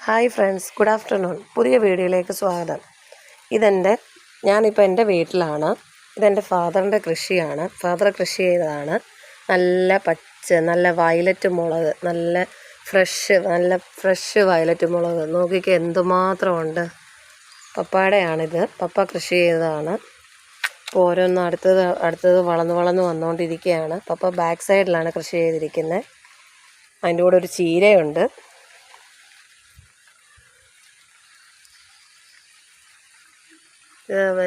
Hi friends good afternoon പുതിയ വീഡിയോയിലേക്ക് സ്വാഗതം. ഇതെന്റെ ഞാനിപ്പോൾ എന്റെ വീട്ടിലാണ്. ഇതെന്റെ ഫാദറിന്റെ കൃഷിയാണ്. ഫാദർ കൃഷി ചെയ്തതാണ്. നല്ല പച്ച നല്ല വയലറ്റ് മുളക് നല്ല ഫ്രഷ് നല്ല ഫ്രഷ് വയലറ്റ് മുളക്. നോക്കിക്ക് എന്തുമാത്രമുണ്ട്? പപ്പായുടെയാണിത് പപ്പ കൃഷി ചെയ്തതാണ്. ഇപ്പോൾ ഓരോന്നും അടുത്തത് അടുത്തത് വളർന്ന് വളർന്ന് വന്നുകൊണ്ടിരിക്കുകയാണ് പപ്പ ബാക്ക് സൈഡിലാണ് കൃഷി ചെയ്തിരിക്കുന്നത് അതിന്റെ കൂടെ ഒരു ചീരയുണ്ട്.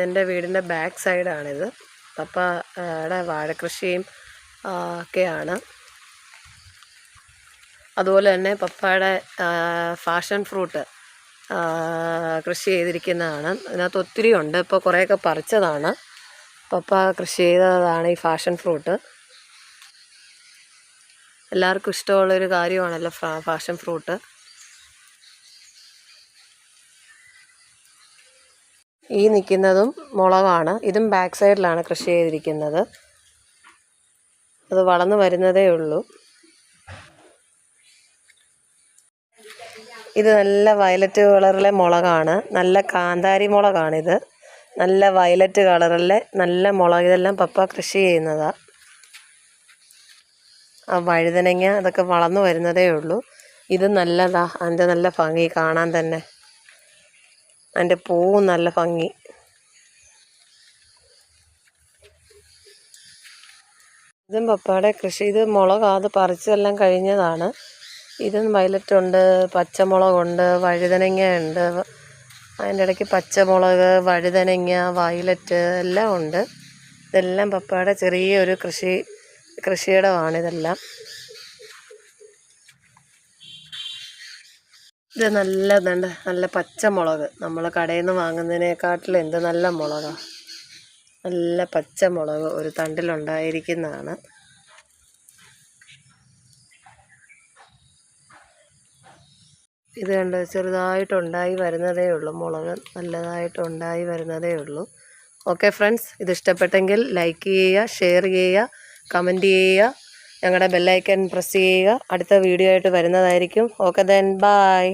എന്റെ വീടിന്റെ ബാക്ക് സൈഡാണിത്. പപ്പയുടെ വാഴക്കൃഷിയും ആ, ഒക്കെയാണ്. അതുപോലെ തന്നെ പപ്പയുടെ ഫാഷൻ ഫ്രൂട്ട് കൃഷി ചെയ്തിരിക്കുന്നതാണ്. അതിനകത്ത് ഒത്തിരി ഉണ്ട്. ഇപ്പോൾ കുറേയൊക്കെ പറിച്ചതാണ്. പപ്പ കൃഷി ചെയ്തതാണ് ഈ ഫാഷൻ ഫ്രൂട്ട്. എല്ലാവർക്കും ഇഷ്ടമുള്ളൊരു കാര്യമാണല്ലോ ഫാഷൻ ഫ്രൂട്ട്. ഈ നിൽക്കുന്നതും മുളകാണ്. ഇതും ബാക്ക് സൈഡിലാണ് കൃഷി ചെയ്തിരിക്കുന്നത്. അത് വളർന്നു വരുന്നതേ ഉള്ളൂ. ഇത് നല്ല വയലറ്റ് കളറിലെ മുളകാണ്. നല്ല കാന്താരി മുളകാണിത്. നല്ല വയലറ്റ് കളറിലെ നല്ല മുളക്. ഇതെല്ലാം പപ്പ കൃഷി ചെയ്യുന്നതാണ് ആ വഴുതനങ്ങ അതൊക്കെ വളർന്നു വരുന്നതേ ഉള്ളൂ. ഇത് നല്ലതാ അതിന്റെ നല്ല ഭംഗി കാണാൻ തന്നെ. അതിന്റെ പൂവും നല്ല ഭംഗി. ഇതും പപ്പയുടെ കൃഷി. ഇത് മുളക് അത് പറിച്ചെല്ലാം കഴിഞ്ഞതാണ്. ഇതും വയലറ്റ് ഉണ്ട് പച്ചമുളകുണ്ട് വഴുതനങ്ങ ഉണ്ട്. അതിന്റെ ഇടയ്ക്ക് പച്ചമുളക് വഴുതനങ്ങ വയലറ്റ് എല്ലാം ഉണ്ട്. ഇതെല്ലാം പപ്പയുടെ ചെറിയൊരു കൃഷി കൃഷിയിടമാണ് ഇതെല്ലാം. ഇത് നല്ല നല്ല പച്ചമുളക് നമ്മൾ കടയിൽ നിന്ന് വാങ്ങുന്നതിനെക്കാട്ടിൽ എന്ത് നല്ല മുളകാണ് നല്ല പച്ചമുളക് ഒരു തണ്ടിലുണ്ടായിരിക്കുന്നതാണ്. ഇത് കണ്ട്? ചെറുതായിട്ടുണ്ടായി വരുന്നതേ ഉള്ളൂ മുളക്. നല്ലതായിട്ടുണ്ടായി വരുന്നതേ ഉള്ളൂ. ഓക്കെ ഫ്രണ്ട്സ് ഇത് ഇഷ്ടപ്പെട്ടെങ്കിൽ ലൈക്ക് ചെയ്യുക ഷെയർ ചെയ്യുക കമന്റ് ചെയ്യുക ഞങ്ങളുടെ ബെല്ലൈക്കൺ പ്രസ് ചെയ്യുക. അടുത്ത വീഡിയോ ആയിട്ട് വരുന്നതായിരിക്കും. Okay then bye.